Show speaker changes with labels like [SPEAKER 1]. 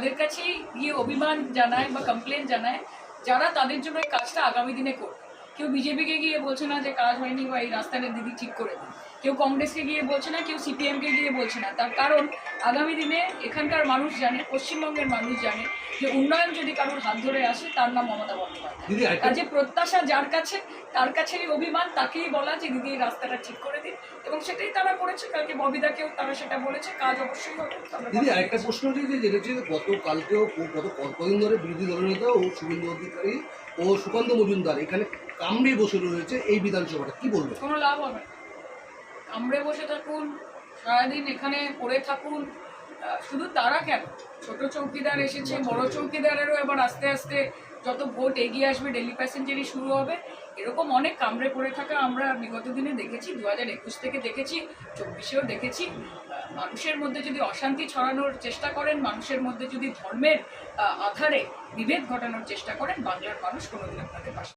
[SPEAKER 1] তাদের কাছে ইয়ে অভিমান জানায় বা কমপ্লেন জানায়, যারা তাদের জন্য এই কাজটা আগামী দিনে করবে। কেউ বিজেপিকে গিয়ে বলছে না যে কাজ হয়নি বা এই রাস্তাটা দিদি ঠিক করে দিন। কেউ কংগ্রেসকে গিয়ে বলছে না, কেউ সিপিএমকে গিয়ে বলছে না। তার কারণ, আগামী দিনে এখানকার মানুষ জানে, পশ্চিমবঙ্গের মানুষ জানে যে উন্নয়ন যদি কারোর হাত ধরে আসে তার নাম মমতা বন্দ্যোপাধ্যায়। কাজে প্রত্যাশা যার কাছে তার কাছেই অভিমান তাকেই বলা যে দিদি এই রাস্তাটা ঠিক করে দিন। এবং সেটাই তারা করেছে কালকে ববিদাকেও তারা সেটা বলেছে কাজ অবশ্যই হবে।
[SPEAKER 2] দিদি আরেকটা প্রশ্ন হচ্ছে যে যেটা হচ্ছে গতকালকেও গত ক- কদিন ধরে বিরোধী দলনেতা ও শুভেন্দু অধিকারী ও সুকান্ত মজুমদার এখানে কামড়ে বসে রয়েছে এই বিধানসভাটা। কি বলবে
[SPEAKER 1] কোনো লাভ হবে কামড়ে বসে থাকুন সারাদিন এখানে পড়ে থাকুন শুধু তারা কেন? ছোট চৌকিদার এসেছে, বড় চৌকিদারেরও এবার আস্তে আস্তে যত ভোট এগিয়ে আসবে ডেলি প্যাসেঞ্জারই শুরু হবে। এরকম অনেক কামড়ে পড়ে থাকা আমরা বিগত দিনে দেখেছি দু হাজার একুশ থেকে দেখেছি, চব্বিশেও দেখেছি। মানুষের মধ্যে যদি অশান্তি ছড়ানোর চেষ্টা করেন, মানুষের মধ্যে যদি ধর্মের আধারে বিভেদ ঘটানোর চেষ্টা করেন, বাংলার মানুষ কোনোদিন আপনাদের পাশে